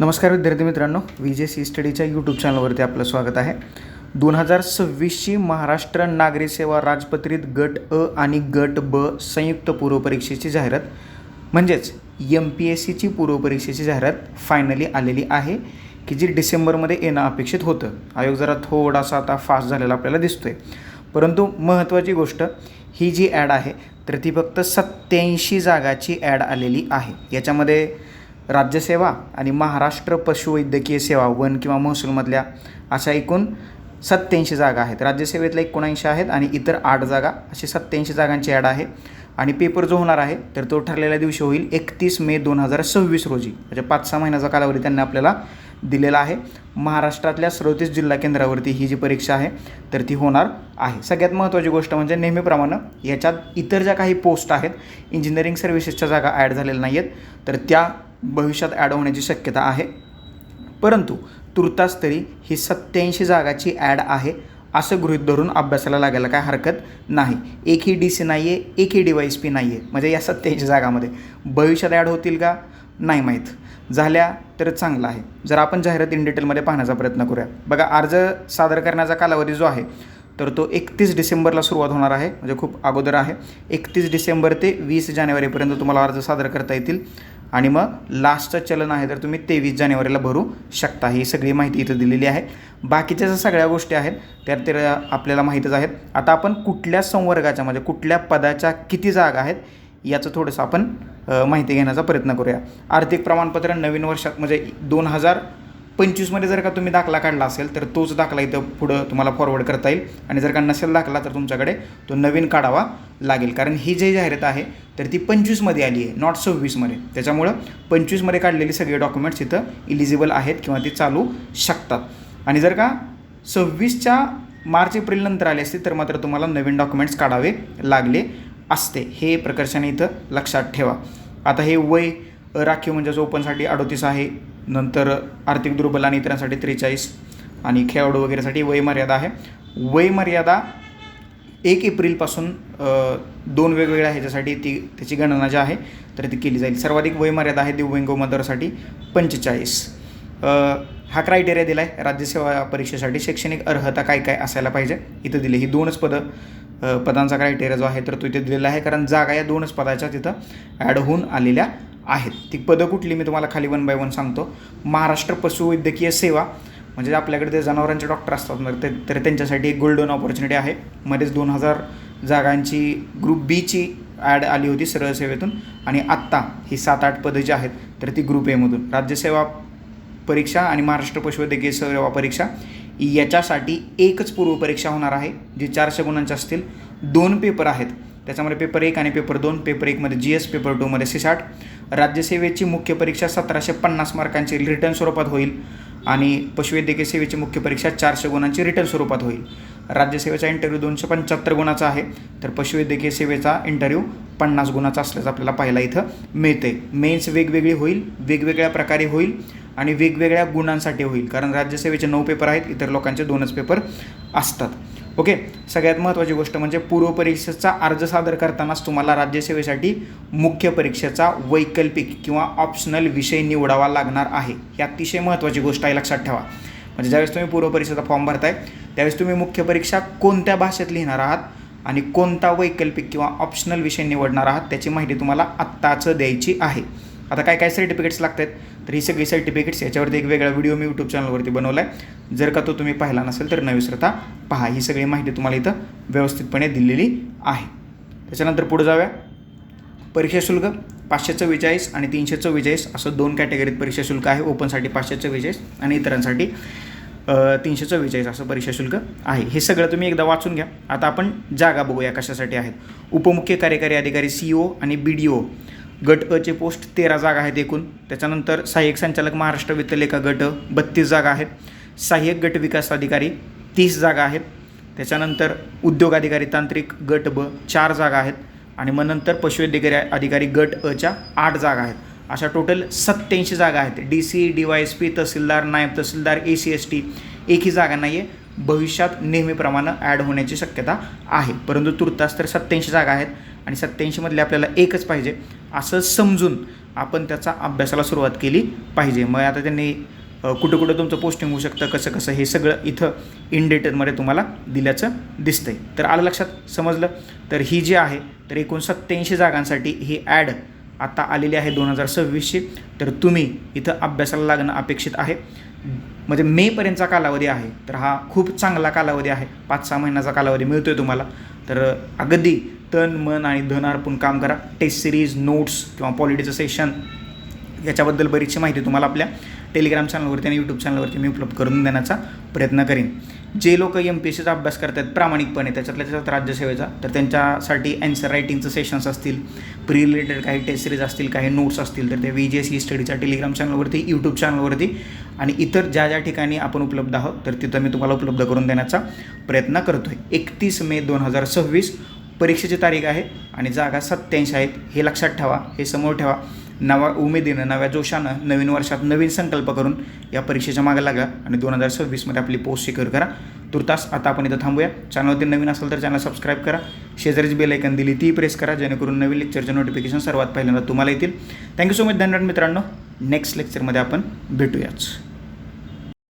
नमस्कार विद्यार्थी मित्रांनो व्ही जे सी स्टडीच्या यूट्यूब चॅनलवरती आपलं स्वागत आहे. दोन हजार सव्वीसची महाराष्ट्र नागरी सेवा राजपत्रित गट अ आणि गट ब संयुक्त पूर्वपरीक्षेची जाहिरात म्हणजेच एम पी एस सीची पूर्वपरीक्षेची जाहिरात फायनली आलेली आहे की जी डिसेंबरमध्ये येणं अपेक्षित होतं. आयोग जरा थोडासा आता फास्ट झालेला आपल्याला दिसतोय. परंतु महत्त्वाची गोष्ट ही जी ॲड आहे तर ती फक्त सत्याऐंशी जागाची ॲड आलेली आहे. याच्यामध्ये राज्यसेवा आणि महाराष्ट्र पशुवैद्यकीय सेवा वन किंवा महसूलमधल्या अशा एकूण सत्याऐंशी जागा आहेत. राज्यसेवेतल्या एकोणऐंशी आहेत आणि इतर आठ जागा अशी सत्याऐंशी जागांची ॲड आहे. आणि पेपर जो होणार आहे तर तो ठरलेल्या दिवशी होईल एकतीस मे दोन हजार सव्वीस रोजी. म्हणजे पाच सहा महिन्याचा कालावधी त्यांनी आपल्याला दिलेला आहे. महाराष्ट्रातल्या सदोतीस जिल्हा केंद्रावरती ही जी परीक्षा आहे तर ती होणार आहे. सगळ्यात महत्त्वाची गोष्ट म्हणजे नेहमीप्रमाणे याच्यात इतर ज्या काही पोस्ट आहेत इंजिनिअरिंग सर्व्हिसेसच्या जागा ॲड झालेल्या नाही आहेत तर त्या भविष्यात ॲड होण्याची शक्यता आहे. परंतु तुर्तास तरी ही सत्याऐंशी जागाची ॲड आहे असं गृहित धरून अभ्यासाला लागायला काय हरकत नाही. एकही डी सी नाही आहे एकही डी वाय एस पी नाही आहे म्हणजे या सत्याऐंशी जागामध्ये भविष्यात ॲड होतील का? नाही माहीत. झाल्या तर चांगलं आहे. जर आपण जाहिरात इन डिटेलमध्ये पाहण्याचा प्रयत्न करूया. बघा अर्ज सादर करण्याचा कालावधी जो आहे तर तो एकतीस डिसेंबरला सुरुवात होणार आहे. म्हणजे खूप अगोदर आहे. एकतीस डिसेंबर ते वीस जानेवारीपर्यंत तुम्हाला अर्ज सादर करता येतील. आणि मग लास्टचं चलन आहे तर तुम्ही तेवीस जानेवारीला भरू शकता. ही सगळी माहिती इथं दिलेली आहे. बाकीच्या ज्या सगळ्या गोष्टी आहेत त्या तर आपल्याला माहीतच आहेत. आता आपण कुठल्या संवर्गाच्या म्हणजे कुठल्या पदाच्या किती जागा आहेत याचं थोडंसं आपण माहिती घेण्याचा प्रयत्न करूया. आर्थिक प्रमाणपत्र नवीन वर्षात म्हणजे दोन हजार पंचवीसमध्ये जर का तुम्ही दाखला काढला असेल तर तोच दाखला इथं पुढं तुम्हाला फॉरवर्ड करता येईल. आणि जर का नसेल दाखला तर तुमच्याकडे तो नवीन काढावा लागेल. कारण ही जी जाहिरात आहे तर ती पंचवीसमध्ये आली आहे नॉट सव्वीसमध्ये. त्याच्यामुळं पंचवीसमध्ये काढलेली सगळे डॉक्युमेंट्स इथं इलिजिबल आहेत किंवा ती चालू शकतात. आणि जर का सव्वीसच्या मार्च एप्रिल नंतर आले असते तर मात्र तुम्हाला नवीन डॉक्युमेंट्स काढावे लागले असते. हे प्रकर्षाने इथं लक्षात ठेवा. आता हे वय राखीव म्हणजेच ओपनसाठी अडोतीस आहे नंतर आर्थिक दुर्बल आणि इतरांसाठी त्रेचाळीस आणि खेळाडू वगैरेसाठी वयमर्यादा आहे. वयमर्यादा एक एप्रिलपासून दोन वेगवेगळ्या ह्याच्यासाठी ती त्याची गणना जी आहे तर ती केली जाईल. सर्वाधिक वयमर्यादा आहे दिव्यांग उमेदवारासाठी पंचेचाळीस. हा क्रायटेरिया दिला आहे राज्यसेवा परीक्षेसाठी शैक्षणिक अर्हता काय काय असायला पाहिजे? इथं दिले ही दोनच पदं. पदांचा क्रायटेरिया जो आहे तर तो इथे दिलेला आहे. कारण जागा या दोनच पदाच्या तिथं ॲड होऊन आलेल्या आहेत. ती पदं कुठली मी तुम्हाला खाली वन बाय वन सांगतो. महाराष्ट्र पशुवैद्यकीय सेवा म्हणजे आपल्याकडे ते जनावरांचे डॉक्टर असतात ना ते तर त्यांच्यासाठी एक गोल्डन ऑपॉर्च्युनिटी आहे. मध्येच दोन हजार जागांची ग्रुप बीची ॲड आली होती सरळ सेवेतून. आणि आत्ता ही सात आठ पदं जी आहेत तर ती ग्रुप एमधून राज्यसेवा परीक्षा आणि महाराष्ट्र पशुवैद्यकीय सेवा परीक्षा याच्यासाठी एकच पूर्वपरीक्षा होणार आहे जी चारशे गुणांच्या असतील. दोन पेपर आहेत. त्याच्यामध्ये पेपर एक आणि पेपर दोन पेपर एकमध्ये जी एस पेपर टूमध्ये सी साठ राज्यसेवेची मुख्य परीक्षा सतराशे पन्नास मार्कांची रिटर्न स्वरूपात होईल आणि पशुवैद्यकीय सेवेची मुख्य परीक्षा चारशे गुणांची रिटर्न स्वरूपात होईल. राज्यसेवेचा इंटरव्ह्यू दोनशे पंच्याहत्तर गुणाचा आहे. तर पशुवैद्यकीय सेवेचा इंटरव्ह्यू पन्नास गुणाचा असल्याचं आपल्याला पाहायला इथं मिळते मेन्स वेगवेगळी होईल वेगवेगळ्या प्रकारे होईल आणि वेगवेगळ्या गुणांसाठी होईल. कारण राज्यसेवेचे नऊ पेपर आहेत इतर लोकांचे दोनच पेपर असतात. ओके? सगळ्यात महत्त्वाची गोष्ट म्हणजे पूर्वपरीक्षेचा अर्ज सादर करतानाच तुम्हाला राज्यसेवेसाठी मुख्य परीक्षेचा वैकल्पिक किंवा ऑप्शनल विषय निवडावा लागणार आहे. ही अतिशय महत्त्वाची गोष्ट आहे लक्षात ठेवा. म्हणजे ज्यावेळेस तुम्ही पूर्वपरीक्षेचा फॉर्म भरताय त्यावेळेस तुम्ही मुख्य परीक्षा कोणत्या भाषेत लिहिणार आहात आणि कोणता वैकल्पिक किंवा ऑप्शनल विषय निवडणार आहात त्याची माहिती तुम्हाला आत्ताच द्यायची आहे. आता काय काय सर्टिफिकेट्स लागतात? तर ही सगळी सर्टिफिकेट्स याच्यावरती एक वेगळा व्हिडिओ मी यूट्यूब चॅनलवरती बनवला आहे जर का तो तुम्ही पाहिला नसेल तर न विसरता पहा. ही सगळी माहिती तुम्हाला इथं व्यवस्थितपणे दिलेली आहे. त्याच्यानंतर पुढे जाऊया. परीक्षा शुल्क पाचशे चव्वेचाळीस आणि तीनशे चव्वेचाळीस असं दोन कॅटेगरीत परीक्षा शुल्क आहे. ओपनसाठी पाचशे चव्वेचाळीस आणि इतरांसाठी तीनशे चव्वेचाळीस असं परीक्षा शुल्क आहे. हे सगळं तुम्ही एकदा वाचून घ्या. आता आपण जागा बघूया कशासाठी आहेत. उपमुख्य कार्यकारी अधिकारी सी ओ आणि बी डी ओ गट अचे पोस्ट तेरा जागा आहेत एकूण. त्याच्यानंतर सहाय्यक संचालक महाराष्ट्र वित्त लेखा गट बत्तीस जागा आहेत. सहाय्यक गट विकास अधिकारी तीस जागा आहेत. त्याच्यानंतर उद्योग अधिकारी तांत्रिक गट ब चार जागा आहेत. आणि मग नंतर पशुवैद्यकीय अधिकारी गट अच्या आठ जागा आहेत. अशा टोटल सत्याऐंशी जागा आहेत. D C D Y S P तहसीलदार नायब तहसीलदार ए सी एस टी एकही जागा नाही आहे भविष्यात नेहमीप्रमाणे ॲड होण्याची शक्यता आहे. परंतु तुर्तास तर सत्याऐंशी जागा आहेत. आणि सत्याऐंशीमधले आपल्याला एकच पाहिजे असं समजून आपण त्याचा अभ्यासाला सुरुवात केली पाहिजे. मग आता त्यांनी कुठं कुठं तुमचं पोस्टिंग होऊ शकतं कसं कसं हे सगळं इथं इन तुम्हाला दिल्याचं दिसतंय. तर आलं लक्षात? समजलं? तर ही जी आहे तर एकूण सत्याऐंशी जागांसाठी ही ॲड आता आलेली आहे दोन हजार सव्वीसची. तर तुम्ही इथं अभ्यासाला लागणं अपेक्षित आहे. म्हणजे मेपर्यंतचा कालावधी आहे तर हा खूप चांगला कालावधी आहे. पाच सहा महिन्याचा कालावधी मिळतो आहे तुम्हाला. तर अगदी तन मन आणि धन अर्पून काम करा. टेस्ट सिरीज नोट्स किंवा पॉलिटीचं सेशन याच्याबद्दल बरीचशी माहिती तुम्हाला आपल्या टेलिग्राम चॅनलवरती आणि यूट्यूब चॅनलवरती मी उपलब्ध करून देण्याचा प्रयत्न करीन. जे लोक एम पी एस सीचा अभ्यास करतात प्रामाणिकपणे त्याच्यातल्या त्याच्यात राज्यसेवेचा तर त्यांच्यासाठी अँसर रायटिंगचं सेशन्स असतील. प्री रिलेटेड काही टेस्ट सिरीज असतील काही नोट्स असतील तर ते व्ही एस ई स्टडीच्या टेलिग्राम चॅनलवरती यूट्यूब चॅनलवरती आणि इतर ज्या ज्या ठिकाणी आपण उपलब्ध आहोत तर तिथं मी तुम्हाला उपलब्ध करून देण्याचा प्रयत्न करतो आहे एकतीस मे दोन हजार सव्वीस परीक्षेची तारीख आहे आणि जागा सत्याऐंशी आहेत हे लक्षात ठेवा हे समोर ठेवा. नवा उमेदीनं नव्या जोशानं नवीन वर्षात नवीन संकल्प करून या परीक्षेच्या मागे लागा आणि दोन हजार सव्वीसमध्ये आपली पोस्ट सिक्युअर करा. तुर्तास आता आपण इथं थांबूया. चॅनलवरती नवीन असेल तर चॅनल सबस्क्राईब करा. शेजारीच बेल ऐकन दिली ती प्रेस करा जेणेकरून नवीन लेक्चरचे नोटिफिकेशन सर्वात पहिल्यांदा तुम्हाला येतील. थँक्यू सो मच धन्यवाद मित्रांनो. नेक्स्ट लेक्चरमध्ये आपण भेटूयाच.